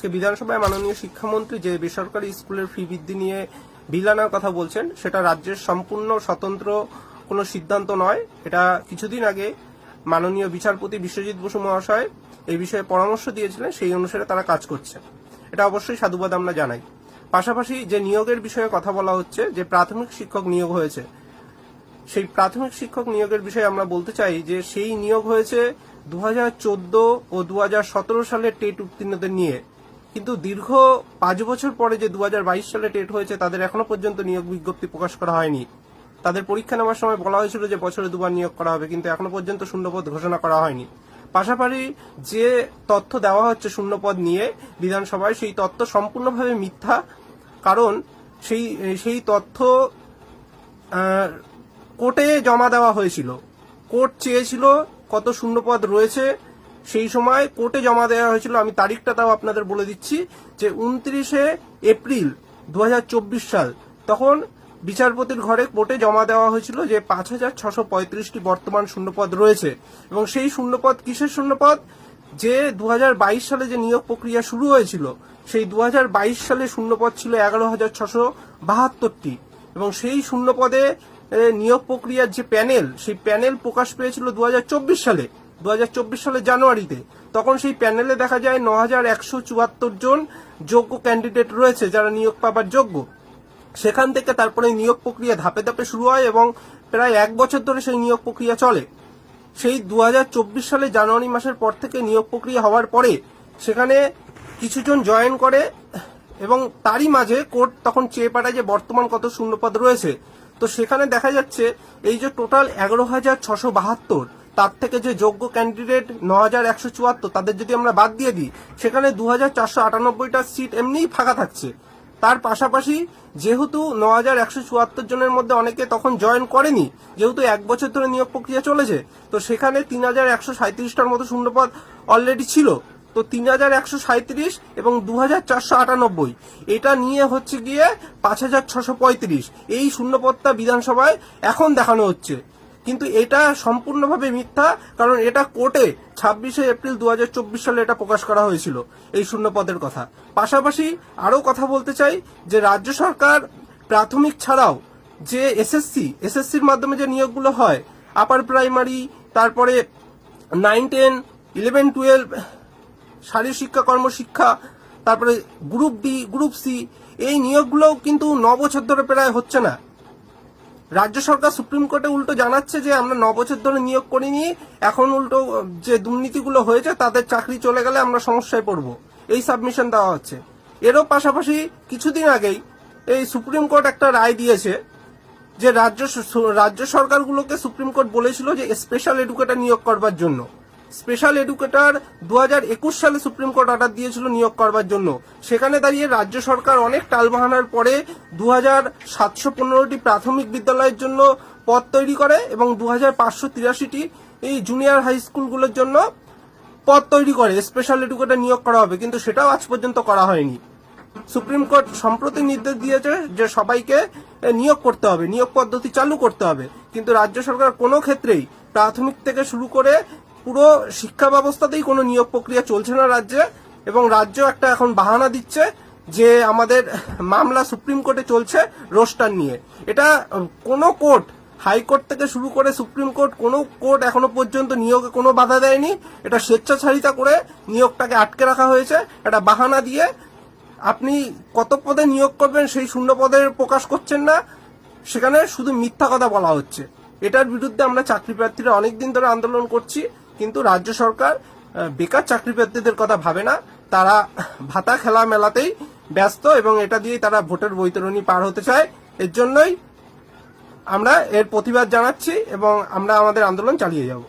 আজকে বিধানসভায় মাননীয় শিক্ষামন্ত্রী যে বেসরকারি স্কুলের ফি বৃদ্ধি নিয়ে বিল আনার কথা বলছেন, সেটা রাজ্যের সম্পূর্ণ স্বতন্ত্র কোনো সিদ্ধান্ত নয়। এটা কিছুদিন আগে মাননীয় বিচারপতি বিশ্বজিৎ বসু মহাশয় এই বিষয়ে পরামর্শ দিয়েছিলেন, সেই অনুসারে তারা কাজ করছে এটা অবশ্যই সাধুবাদ আমরা জানাই। পাশাপাশি যে নিয়োগের বিষয়ে কথা বলা হচ্ছে, যে প্রাথমিক শিক্ষক নিয়োগ হয়েছে, সেই প্রাথমিক শিক্ষক নিয়োগের বিষয়ে আমরা বলতে চাই যে সেই নিয়োগ হয়েছে দু হাজার চোদ্দ ও দু সালে টেট উত্তীর্ণদের নিয়ে। কিন্তু দীর্ঘ পাঁচ বছর পরে যে দু হাজার বাইশ সালে টেট হয়েছে, তাদের এখনও পর্যন্ত নিয়োগ বিজ্ঞপ্তি প্রকাশ করা হয়নি। তাদের পরীক্ষা নেওয়ার সময় বলা হয়েছিল যে বছরে দুবার নিয়োগ করা হবে, কিন্তু এখনও পর্যন্ত শূন্যপদ ঘোষণা করা হয়নি। পাশাপাশি যে তথ্য দেওয়া হচ্ছে শূন্যপদ নিয়ে বিধানসভায়, সেই তথ্য সম্পূর্ণভাবে মিথ্যা, কারণ সেই সেই তথ্য কোর্টে জমা দেওয়া হয়েছিল। কোর্ট চেয়েছিল কত শূন্যপদ রয়েছে সেই সময় কোর্টে জমা দেওয়া হয়েছিল, আমি তারিখটা তাও আপনাদের বলে দিচ্ছি, যে উনত্রিশে এপ্রিল দুহাজার চব্বিশ সাল। তখন বিচারপতির ঘরে কোর্টে জমা দেওয়া হয়েছিল যে পাঁচ হাজার ছশো পঁয়ত্রিশটি বর্তমান শূন্যপদ রয়েছে। এবং সেই শূন্যপদ কিসের শূন্যপদ? যে দু হাজার বাইশ সালে যে নিয়োগ প্রক্রিয়া শুরু হয়েছিল, সেই দু হাজার বাইশ সালে শূন্যপদ ছিল এগারো হাজার ছশো বাহাত্তরটি। এবং সেই শূন্যপদে নিয়োগ প্রক্রিয়ার যে প্যানেল, সেই প্যানেল প্রকাশ পেয়েছিল দু হাজার চব্বিশ সালে। দু সালের জানুয়ারিতে, তখন সেই প্যানেলে দেখা যায় ন হাজার একশো চুয়াত্তর জন যোগ্য ক্যান্ডিডেট রয়েছে যারা নিয়োগ পাবার যোগ্য। সেখান থেকে তারপরে নিয়োগ প্রক্রিয়া ধাপে ধাপে শুরু হয় এবং প্রায় এক বছর ধরে সেই নিয়োগ প্রক্রিয়া চলে। সেই দু হাজার চব্বিশ সালে জানুয়ারি মাসের পর থেকে নিয়োগ প্রক্রিয়া হওয়ার পরে সেখানে কিছুজন জয়েন করে এবং তারই মাঝে কোর্ট তখন চেয়ে পাঠায় যে বর্তমান কত শূন্যপদ রয়েছে। তো সেখানে দেখা যাচ্ছে এই যে টোটাল এগারো হাজার ছশো বাহাত্তর তার থেকে যে যোগ্য ক্যান্ডিডেট ন হাজার একশো চুয়াত্তর, তাদের যদি আমরা বাদ দিয়ে দিই, সেখানে দু হাজার চারশো আটানব্বইটা সিট এমনিই ফাঁকা থাকছে। তার পাশাপাশি যেহেতু ন হাজার একশো চুয়াত্তর জনের মধ্যে অনেকে তখন জয়েন করেনি, যেহেতু এক বছর ধরে নিয়োগ প্রক্রিয়া চলেছে, তো সেখানে তিন হাজার একশো সাঁত্রিশটার মতো শূন্যপদ অলরেডি ছিল। তো তিন হাজার একশো সাঁত্রিশ এবং দু হাজার চারশো আটানব্বই, এটা নিয়ে হচ্ছে গিয়ে পাঁচ হাজার ছশো পঁয়ত্রিশ। এই শূন্যপদটা বিধানসভায় এখন দেখানো হচ্ছে। কিন্তু এটা সম্পূর্ণভাবে মিথ্যা, কারণ এটা কোর্টে ছাব্বিশে এপ্রিল দু হাজার চব্বিশ সালে এটা প্রকাশ করা হয়েছিল, এই শূন্যপদের কথা। পাশাপাশি আরও কথা বলতে চাই যে রাজ্য সরকার প্রাথমিক ছাড়াও যে এসএসসি, এসএসসির মাধ্যমে যে নিয়োগগুলো হয় আপার প্রাইমারি তারপরে নাইন টেন ইলেভেন টুয়েলভ শারীর শিক্ষা, কর্মশিক্ষা, তারপরে গ্রুপ বি গ্রুপ সি এই নিয়োগগুলোও কিন্তু ন বছর ধরে প্রায় হচ্ছে না। রাজ্য সরকার সুপ্রিম কোর্টে উল্টো জানাচ্ছে যে আমরা ন বছর ধরে নিয়োগ করিনি, এখন উল্টো যে দুর্নীতিগুলো হয়েছে তাদের চাকরি চলে গেলে আমরা সমস্যায় পড়ব। এই সাবমিশন দেওয়া হচ্ছে। এরও পাশাপাশি কিছুদিন আগেই এই সুপ্রিম কোর্ট একটা রায় দিয়েছে যে রাজ্য রাজ্য সরকারগুলোকে সুপ্রিম কোর্ট বলেছিল যে স্পেশাল এডুকেটর নিয়োগ করবার জন্য। স্পেশাল এডুকেটর দু হাজার একুশ সালে সুপ্রিম কোর্ট অর্ডার দিয়েছিল নিয়োগ করবার জন্য। সেখানে দাঁড়িয়ে রাজ্য সরকার অনেক টালবাহানার পরে দু হাজার সাতশো পনেরোটি প্রাথমিক বিদ্যালয়ের জন্য পদ তৈরি করে এবং দু হাজার পাঁচশো তিরাশিটি এই জুনিয়র হাই স্কুলগুলোর জন্য পদ তৈরি করে স্পেশাল এডুকেটর নিয়োগ করা হবে। কিন্তু সেটাও আজ পর্যন্ত করা হয়নি। সুপ্রিম কোর্ট সম্প্রতি নির্দেশ দিয়েছে যে সবাইকে নিয়োগ করতে হবে, নিয়োগ পদ্ধতি চালু করতে হবে। কিন্তু রাজ্য সরকার কোনো ক্ষেত্রেই প্রাথমিক থেকে শুরু করে পুরো শিক্ষা ব্যবস্থাতেই কোনো নিয়োগ প্রক্রিয়া চলছে না রাজ্যে, এবং রাজ্য একটা এখন বাহানা দিচ্ছে যে আমাদের মামলা সুপ্রিম কোর্টে চলছে রোস্টার নিয়ে। এটা কোনো কোর্ট, হাইকোর্ট থেকে শুরু করে সুপ্রিম কোর্ট, কোনো কোর্ট এখনও পর্যন্ত নিয়োগে কোনো বাধা দেয়নি। এটা স্বেচ্ছাচারিতা করে নিয়োগটাকে আটকে রাখা হয়েছে। একটা বাহানা দিয়ে আপনি কত পদে নিয়োগ করবেন সেই শূন্য পদে প্রকাশ করছেন না, সেখানে শুধু মিথ্যা কথা বলা হচ্ছে। এটার বিরুদ্ধে আমরা চাকরি প্রার্থীরা অনেকদিন ধরে আন্দোলন করছি। কিন্তু রাজ্য সরকার বেকার চাকরি প্রার্থীদের কথা ভাবে না। তারা ভাতা খেলা মেলাতেই ব্যস্ত এবং এটা দিয়েই তারা ভোটের বৈতরণী পার হতে চায়। এর জন্যই আমরা এর প্রতিবাদ জানাচ্ছি এবং আমরা আমাদের আন্দোলন চালিয়ে যাব।